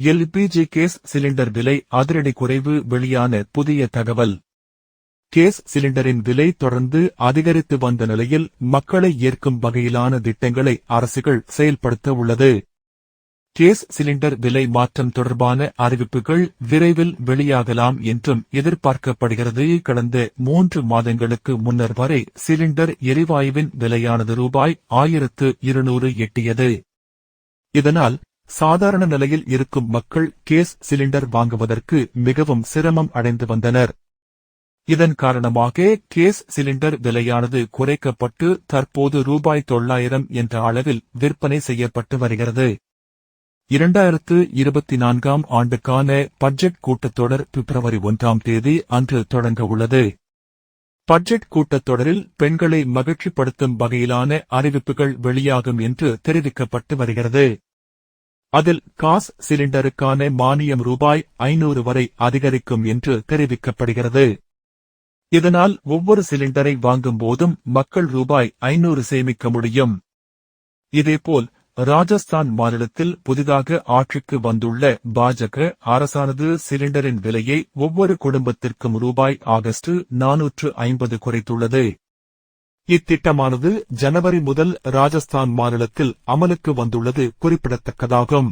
LPG gas cylinder விலை அதிரடி குறைவு வெளியான புதிய தகவல். கேஸ் சிலிண்டரின் விலை தொடர்ந்து அதிகரித்து வந்த நிலையில் மக்களை ஏற்கும் வகையிலான திட்டங்களை அரசுகள் செயல்படுத்த உள்ளது. கேஸ் சிலிண்டர் விலை மாற்றம் தொடர்பான அறிவிப்புகள் விரைவில் வெளியாகலாம் என்றும் எதிர்பார்க்கப்படுகிறது. கடந்த மூன்று மாதங்களுக்கு முன்னர் வரை சிலிண்டர் எரிவாயுவின் விலையானது ரூபாய் ஆயிரத்து இருநூறு எட்டியது. இதனால் சாதாரண நிலையில் இருக்கும் மக்கள் கேஸ் சிலிண்டர் வாங்குவதற்கு மிகவும் சிரமம் அடைந்து வந்தனர். இதன் காரணமாக கேஸ் சிலிண்டர் விலையானது குறைக்கப்பட்டு தற்போது ரூபாய் தொள்ளாயிரம் என்ற அளவில் விற்பனை செய்யப்பட்டு வருகிறது. இரண்டாயிரத்து இருபத்தி நான்காம் ஆண்டுக்கான பட்ஜெட் கூட்டத்தொடர் பிப்ரவரி ஒன்றாம் தேதி அன்று தொடங்க உள்ளது. பட்ஜெட் கூட்டத்தொடரில் பெண்களை மகிழ்ச்சிப்படுத்தும் வகையிலான அறிவிப்புகள் வெளியாகும் என்று தெரிவிக்கப்பட்டு வருகிறது. அதில் காஸ் சிலிண்டருக்கான மானியம் ரூபாய் ஐநூறு வரை அதிகரிக்கும் என்று தெரிவிக்கப்படுகிறது. இதனால் ஒவ்வொரு சிலிண்டரை வாங்கும் போதும் மக்கள் ரூபாய் ஐநூறு சேமிக்க முடியும். இதேபோல் ராஜஸ்தான் மாநிலத்தில் புதிதாக ஆட்சிக்கு வந்துள்ள பாஜக அரசானது சிலிண்டரின் விலையை ஒவ்வொரு குடும்பத்திற்கும் ரூபாய் ஆகஸ்ட் நானூற்று ஐம்பது குறைத்துள்ளது. இத்திட்டமானது ஜனவரி முதல் ராஜஸ்தான் மாநிலத்தில் அமலுக்கு வந்துள்ளது குறிப்பிடத்தக்கதாகும்.